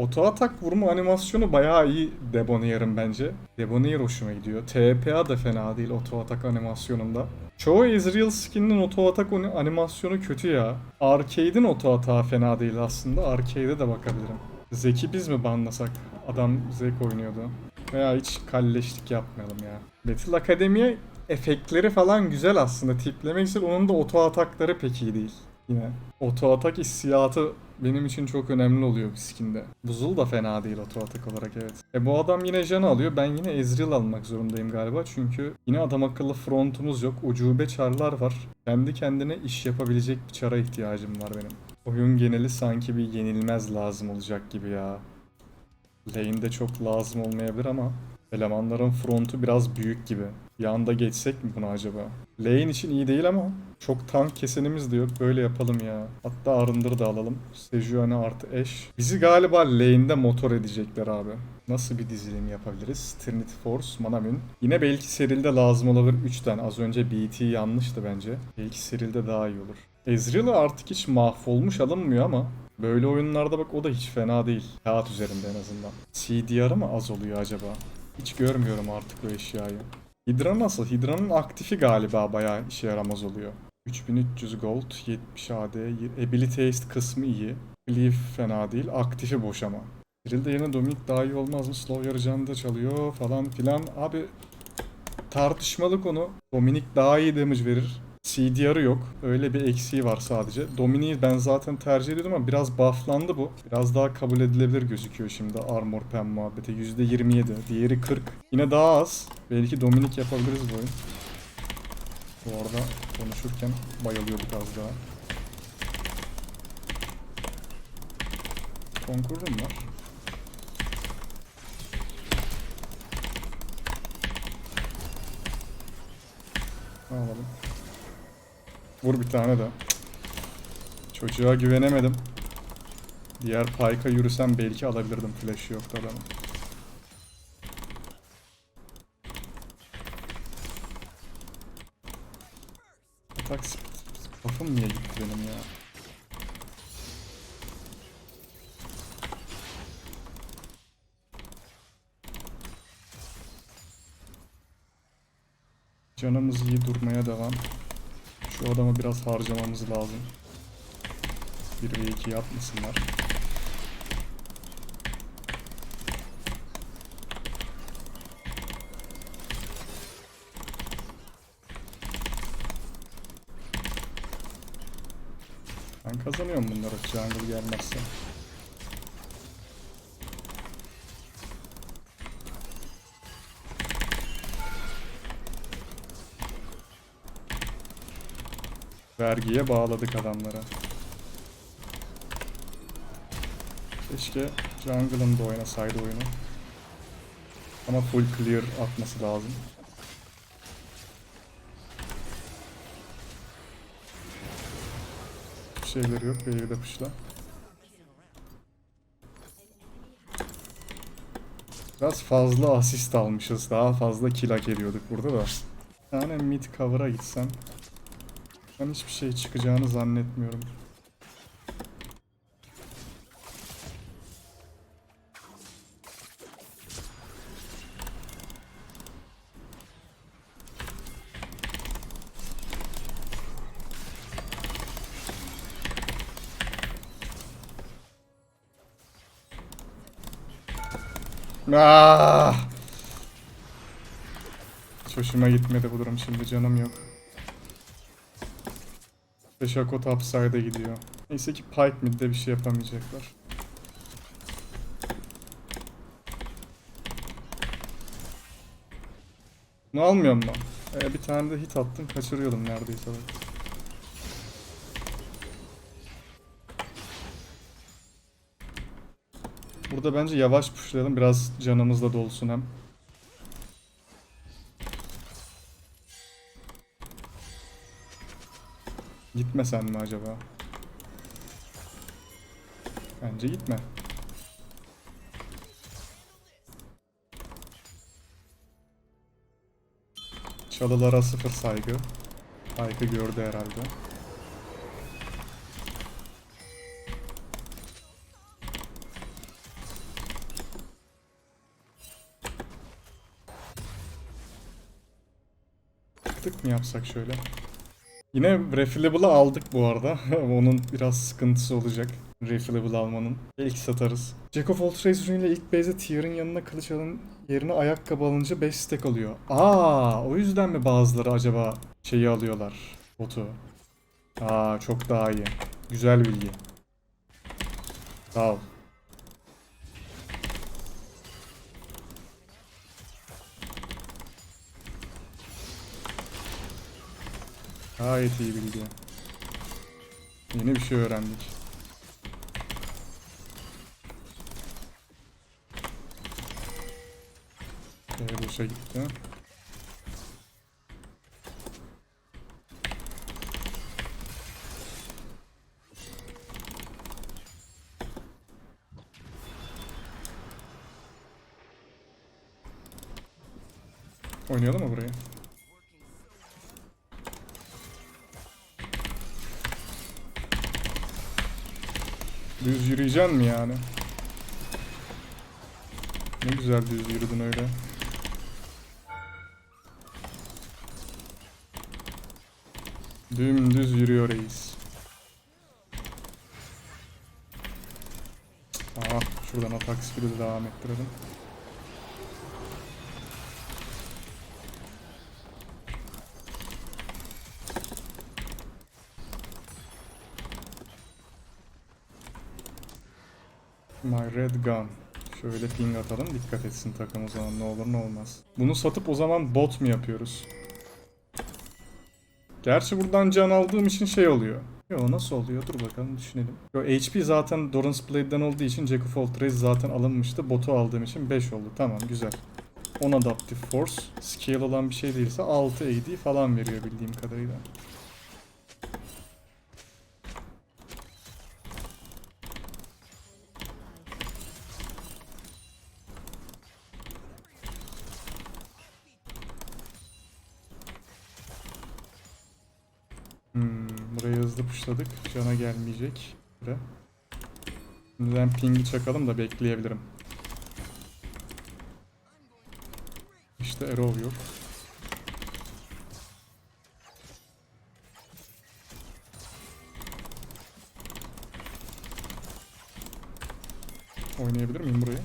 Oto atak vurma animasyonu bayağı iyi Debonair'ın bence. Debonair hoşuma gidiyor. TPA da fena değil oto atak animasyonunda. Çoğu Ezreal skin'in oto atak animasyonu kötü ya. Arcade'in oto atağı fena değil aslında. Arcade'e de bakabilirim. Zeki biz mi banlasak? Adam Zek oynuyordu. Veya hiç kalleşlik yapmayalım ya. Battle Akademi'ye efektleri falan güzel aslında. Tipleme güzel. Onun da oto atakları pek iyi değil. Yine. Oto atak hissiyatı benim için çok önemli oluyor bir skinde. Buzul da fena değil oto atak olarak evet. E bu adam yine Jan alıyor. Ben yine Ezreal almak zorundayım galiba. Çünkü yine adam akıllı frontumuz yok. Ucube çarlar var. Kendi kendine iş yapabilecek bir çara ihtiyacım var benim. Oyun geneli sanki bir yenilmez lazım olacak gibi ya. Lane'de çok lazım olmayabilir ama elemanların frontu biraz büyük gibi. Bir anda geçsek mi bunu acaba? Lane için iyi değil ama çok tank kesenimiz de yok. Böyle yapalım ya. Hatta Arındır da alalım. Sejuani artı Ashe. Bizi galiba lane'de motor edecekler abi. Nasıl bir dizilim yapabiliriz? Trinity Force, Manamune. Yine belki serilde lazım olabilir 3 tane. Az önce BT yanlıştı bence. Belki serilde daha iyi olur. Ezreal'ı artık hiç mahvolmuş alınmıyor ama Böyle oyunlarda bak o da hiç fena değil. Kağıt üzerinde en azından. CDR mı az oluyor acaba? Hiç görmüyorum artık bu eşyayı. Hydra nasıl? Hydra'nın aktifi galiba bayağı işe yaramaz oluyor. 3300 gold, 70 AD, ability haste kısmı iyi. Cleave fena değil, aktifi boş ama. Drill'de yerine Dominic daha iyi olmaz mı? Slow yarıcanı da çalıyor falan filan. Abi tartışmalı konu. Dominic daha iyi damage verir. CDR'ı yok. Öyle bir eksiği var sadece. Dominic'i ben zaten tercih ediyordum ama biraz bufflandı bu. Biraz daha kabul edilebilir gözüküyor şimdi armor pen muhabbeti. %27. Diğeri 40. Yine daha az. Belki Dominic yapabiliriz bu oyun. Bu arada konuşurken bayılıyorduk az daha. Konkurum var. Alalım? Vur bir tane de. Çocuğa güvenemedim. Diğer Pyke'a yürüsem belki alabilirdim. Flash'ı yoktu adamın. Atak. Buff'ım niye gitti benim ya? Canımız iyi durmaya devam. Şu adamı biraz harcamamız lazım. 1 ve 2 yapmasınlar. Ben kazanıyorum bunları jungle gelmezse. Vergiye bağladık adamlara. Keşke jungle'ın da oynasaydı oyunu. Ama full clear atması lazım. Bir şeyleri yok. Wave'de pışla. Biraz fazla asist almışız. Daha fazla kill hak ediyorduk burada da. Bir tane mid cover'a gitsem. Ben hiçbir şey çıkacağını zannetmiyorum. Ah! Hiç hoşuma gitmedi bu durum şimdi canım yok. Ve Shaco topside'a gidiyor. Neyse ki Pike mid'de bir şey yapamayacaklar. Bunu almıyor mu? Ee, bir tane de hit attım kaçırıyordum neredeyse bak. Burada bence yavaş pushlayalım biraz canımız da dolsun hem. Gitmesen mi acaba? Bence gitme. Çalılara sıfır saygı. Saygı gördü herhalde. Tık mı yapsak şöyle? Yine refillable'ı aldık bu arada. Onun biraz sıkıntısı olacak. Refillable almanın. Belki satarız. Jack of all trades ürünüyle ilk base'de tier'ın yanına kılıç alın yerine ayakkabı alınca 5 stack alıyor. Aa, o yüzden mi bazıları acaba şeyi alıyorlar? Botu. Aa, çok daha iyi. Güzel bilgi. Sağ ol. Gayet iyi bilgi. Yeni bir şey öğrendik. Boşa gitti. Oynayalım mı burayı? Düz yürüyeceksin mi yani? Ne güzel düz yürüdün öyle. Dümdüz yürüyor reis. Ah şuradan atak de devam ettirelim. My red gun. Şöyle ping atalım dikkat etsin takım o zaman ne olur ne olmaz. Bunu satıp o zaman bot mu yapıyoruz? Gerçi buradan can aldığım için şey oluyor. Yo nasıl oluyor? Dur bakalım düşünelim. Yo HP zaten Doran's Blade'den olduğu için Jack of all Trades zaten alınmıştı. Botu aldığım için 5 oldu. Tamam güzel. 10 Adaptive Force. Scale olan bir şey değilse 6 AD falan veriyor bildiğim kadarıyla. Hmm, buraya hızlı puşladık. Cana gelmeyecek. Böyle. Şimdi ben ping'i çakalım da bekleyebilirim. İşte Arrow yok. Oynayabilir miyim burayı?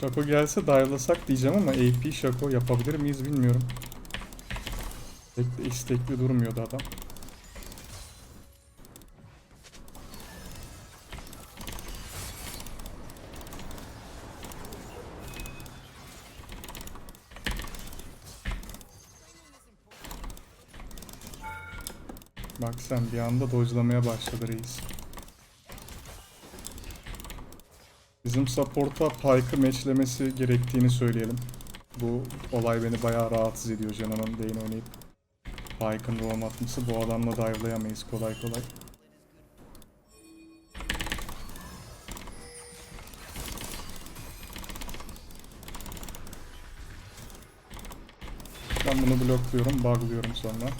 Şako gelse dive'lasak diyeceğim ama AP Şako yapabilir miyiz bilmiyorum. Pek de istekli durmuyordu adam. Bak sen bir anda dojlamaya başladı reis. Bizim support'a Pyke'ı matchlemesi gerektiğini söyleyelim. Bu olay beni bayağı rahatsız ediyor Jana'nın lane oynayıp Pyke'ın roam atması. Bu adamla dive'layamayız kolay kolay. Ben bunu blokluyorum, bugluyorum sonra.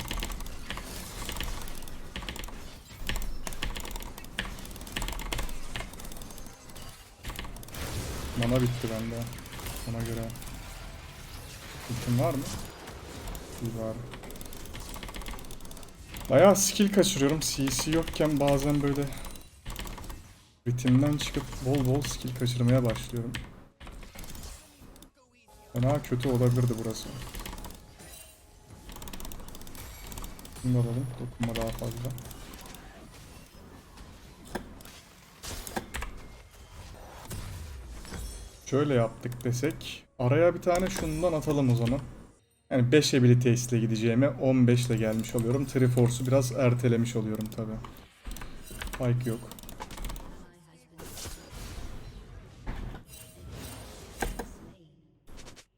Mana bitti bende. Ona göre. Ultim var mı? İyi var. Bayağı skill kaçırıyorum. CC yokken bazen böyle ritimden çıkıp bol bol skill kaçırmaya başlıyorum. Fena kötü olabilirdi burası. Bunu alalım. Dokunma daha fazla. Şöyle yaptık desek. Araya bir tane şundan atalım o zaman. Yani 5 ability ile gideceğime 15 ile gelmiş oluyorum. Triforce'u biraz ertelemiş oluyorum tabi. Pike yok.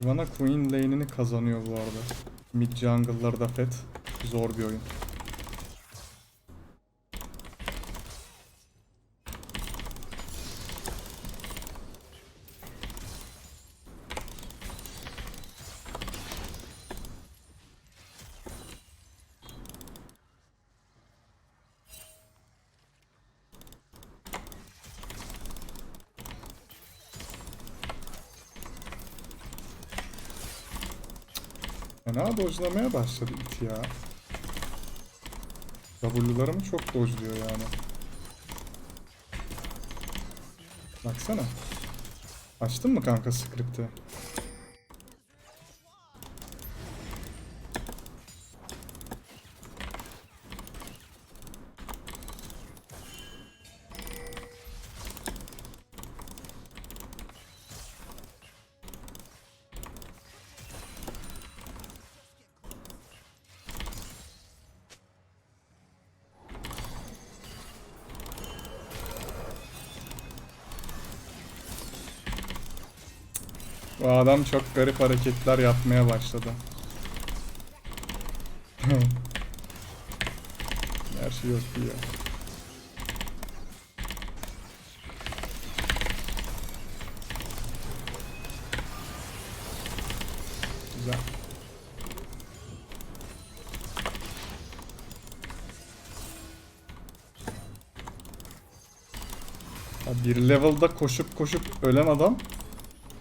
Ivana Queen lane'ini kazanıyor bu arada. Mid jungle'lar da fet. Zor bir oyun. Fena dojlamaya başladı it ya. W'larımı çok dojluyor yani. Baksana. Açtın mı kanka script'i? Bu adam çok garip hareketler yapmaya başladı. Her şey yok ya. Güzel. Bir level'da koşup koşup ölen adam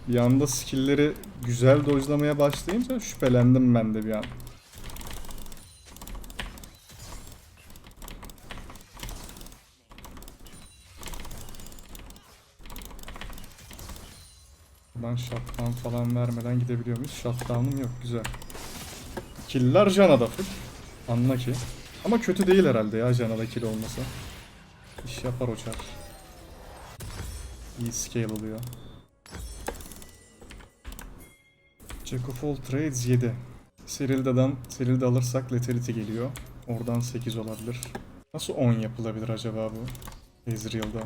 bir anda skill'leri güzel dojlamaya başlayınca şüphelendim ben de bir an. Ben shutdown falan vermeden gidebiliyor muyuz? Shutdown'um yok güzel. Killer Jana'da full. Anla ki. Ama kötü değil herhalde ya Jana'da kill olması. İş yapar o çar. İyi scale oluyor. Jack of all trades 7. Serilda'dan Serilda alırsak Lethality geliyor. Oradan 8 olabilir. Nasıl 10 yapılabilir acaba bu? Ezreal'da.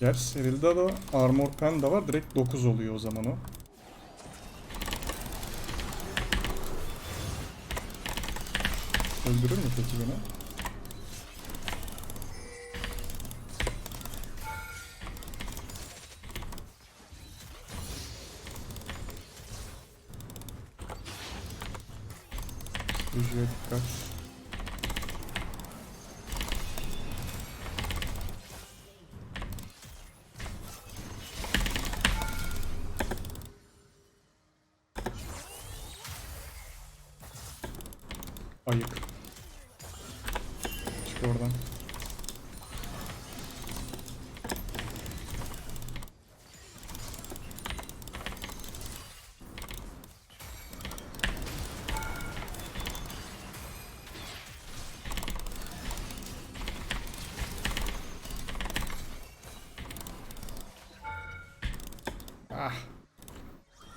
Gerçi Serilda da Armor Pen de var. Direkt 9 oluyor o zaman o. Öldürür mü peki beni? fugir do processo.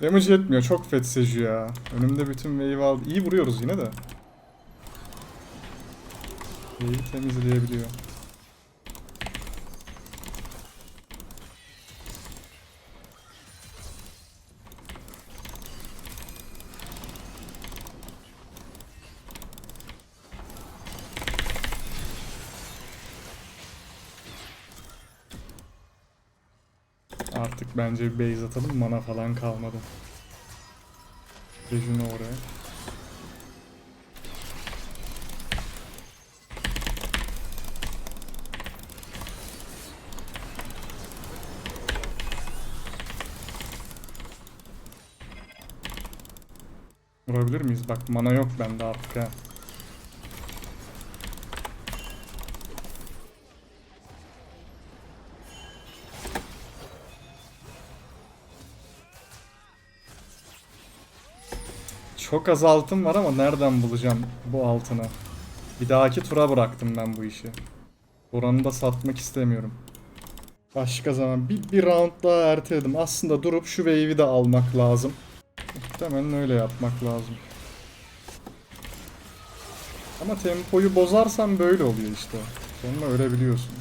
Damage yetmiyor. Çok fet ya. Önümde bütün wave aldı. İyi vuruyoruz yine de. Wave'i temizleyebiliyor. Artık bence bir base atalım. Mana falan kalmadı. Seju'nu oraya. Vurabilir miyiz? Bak mana yok bende artık ha. Çok az altın var ama nereden bulacağım bu altını? Bir dahaki tura bıraktım ben bu işi. Oranı da satmak istemiyorum. Başka zaman bir, bir round daha erteledim. Aslında durup şu wave'i de almak lazım. Muhtemelen öyle yapmak lazım. Ama tempoyu bozarsan böyle oluyor işte. Sonra ölebiliyorsun.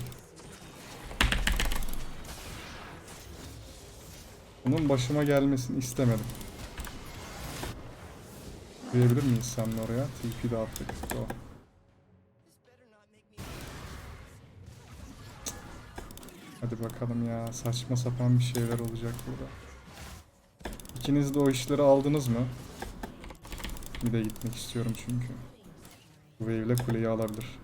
Bunun başıma gelmesini istemedim. Diyebilir miyiz seninle oraya? TP de attık. Go. Hadi bakalım ya. Saçma sapan bir şeyler olacak burada. İkiniz de o işleri aldınız mı? Bir de gitmek istiyorum çünkü. Bu wave ile kuleyi alabilir.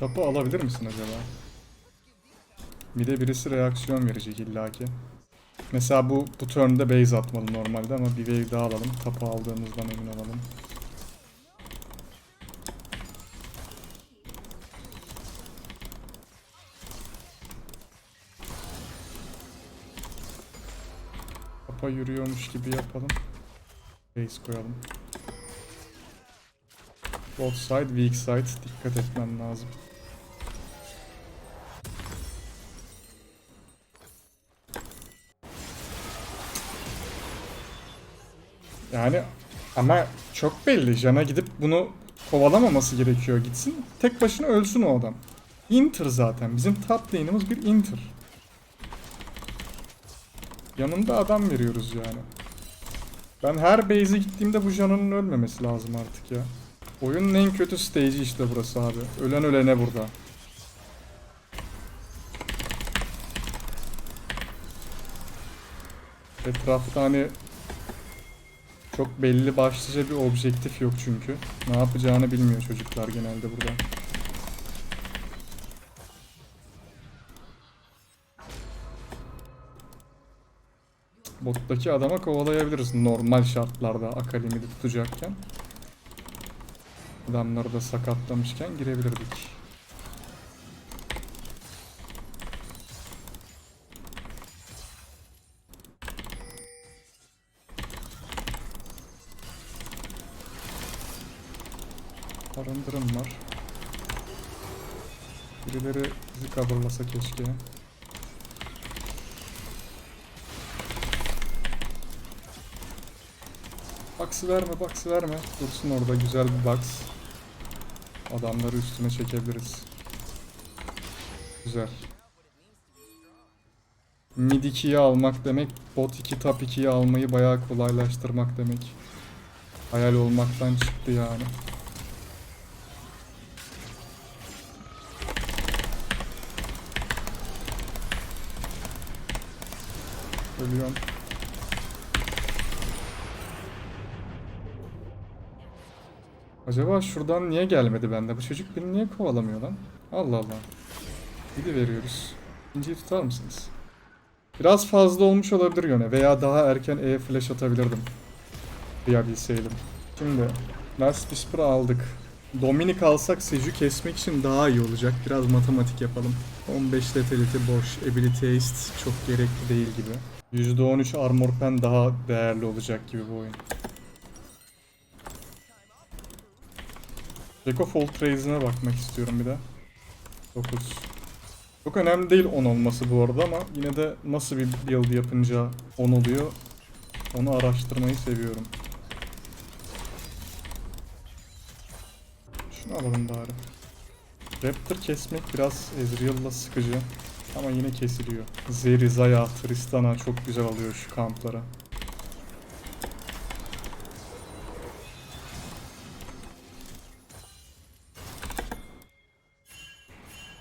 Tapu alabilir misin acaba? Bir de birisi reaksiyon verecek illaki. Mesela bu bu turn'da base atmalı normalde ama bir wave daha alalım. Tapu aldığımızdan emin olalım. Tapa yürüyormuş gibi yapalım. Base koyalım. Both side, weak side. Dikkat etmem lazım. Yani ama çok belli. Jana gidip bunu kovalamaması gerekiyor. Gitsin tek başına ölsün o adam. Inter zaten. Bizim top lane'imiz bir Inter. Yanında adam veriyoruz yani. Ben her base'e gittiğimde bu Jana'nın ölmemesi lazım artık ya. Oyunun en kötü stage'i işte burası abi. Ölen ölene burada. Etrafta hani çok belli başlıca bir objektif yok çünkü. Ne yapacağını bilmiyor çocuklar genelde burada. Bottaki adama kovalayabiliriz normal şartlarda Akalim'i tutacakken. Adamları da sakatlamışken girebilirdik. Arındırım var. Birileri bizi coverlasa keşke. Box'ı verme, box'ı verme. Dursun orada güzel bir box. Adamları üstüne çekebiliriz. Güzel. Mid 2'yi almak demek, bot 2, top 2'yi almayı bayağı kolaylaştırmak demek. Hayal olmaktan çıktı yani. Ölüyorum. Acaba şuradan niye gelmedi bende? Bu çocuk beni niye kovalamıyor lan? Allah Allah. Gidi veriyoruz. İkinciyi tutar mısınız? Biraz fazla olmuş olabilir yöne veya daha erken E flash atabilirdim. Duyabilseydim. Şimdi Last Whisper'ı aldık. Dominik alsak Seju kesmek için daha iyi olacak. Biraz matematik yapalım. 15 letality boş. Ability haste çok gerekli değil gibi. %13 armor pen daha değerli olacak gibi bu oyun. Jacko Fall Trace'ine bakmak istiyorum bir de. 9. Çok önemli değil 10 olması bu arada ama yine de nasıl bir build yapınca 10 oluyor onu araştırmayı seviyorum. Şunu alalım bari. Raptor kesmek biraz Ezreal'la sıkıcı ama yine kesiliyor. Zeri, Zaya, Tristana çok güzel alıyor şu kamplara.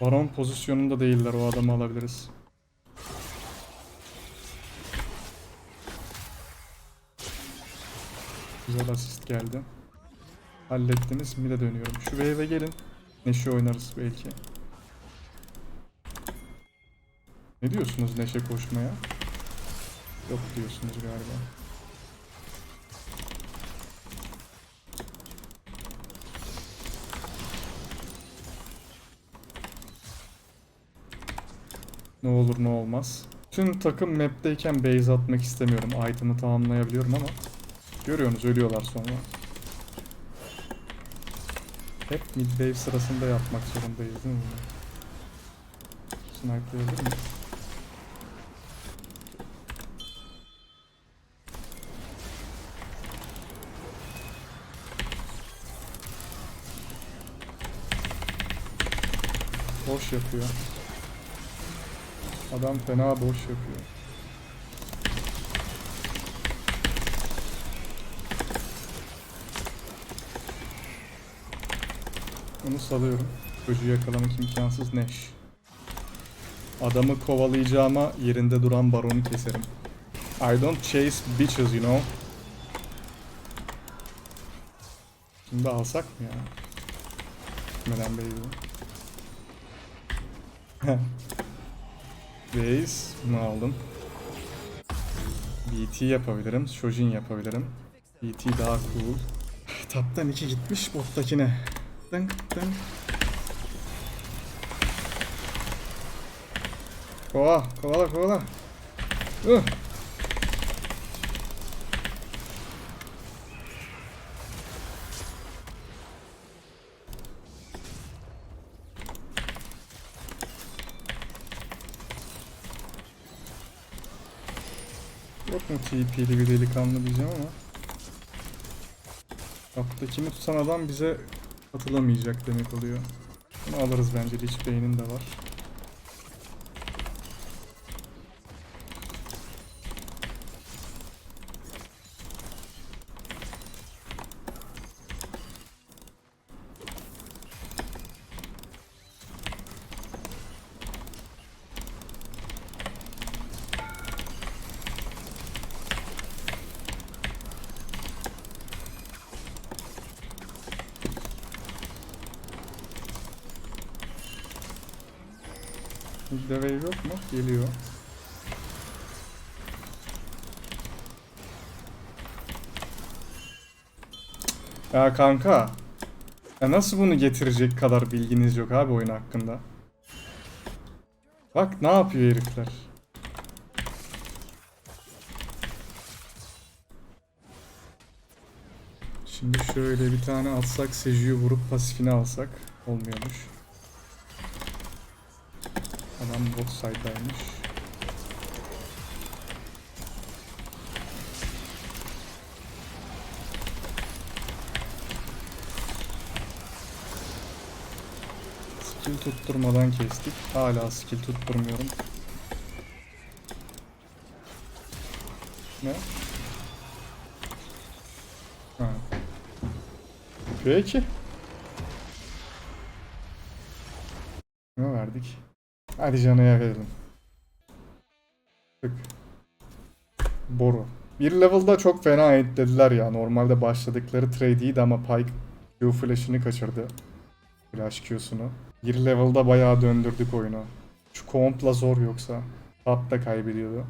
Baron pozisyonunda değiller o adamı alabiliriz. Güzel asist geldi. Hallettiniz. Mid'e dönüyorum. Şu wave'e gelin. Neşe oynarız belki. Ne diyorsunuz Neşe koşmaya? Yok diyorsunuz galiba. Ne olur ne olmaz. Tüm takım map'teyken base atmak istemiyorum. Item'ı tamamlayabiliyorum ama görüyorsunuz ölüyorlar sonra. Hep mid wave sırasında yapmak zorundayız değil mi bunu? Snipe'layabilir miyiz? Boş yapıyor. Adam fena boş yapıyor. Onu salıyorum. Çocuğu yakalamak imkansız Neş. Adamı kovalayacağıma yerinde duran baronu keserim. I don't chase bitches you know. Şimdi alsak mı ya? Gitmeden baby. Base bunu aldım. BT yapabilirim. Shojin yapabilirim. BT daha cool. Taptan 2 gitmiş bottakine. Dınk dınk. Kovala kovala kovala. Uh. Yok mu TP'li bir delikanlı diyeceğim ama. Alttakini tutan adam bize katılamayacak demek oluyor. Bunu alırız bence. Lich Bey'nin de var. Midde wave yok mu? Geliyor. Ya kanka. Ya nasıl bunu getirecek kadar bilginiz yok abi oyun hakkında? Bak ne yapıyor herifler. Şimdi şöyle bir tane atsak Seju'yu vurup pasifini alsak olmuyormuş. Adam bot side'daymış. Skill tutturmadan kestik. Hala skill tutturmuyorum. Ne? Ha. Peki. Ne verdik? Hadi canaya verelim. Tık. Boru. Bir level'da çok fena dediler ya. Normalde başladıkları trade iyiydi ama Pike Q flash'ını kaçırdı. Flash Q'sunu. Bir level'da bayağı döndürdük oyunu. Şu kompla zor yoksa. Top da kaybediyordu.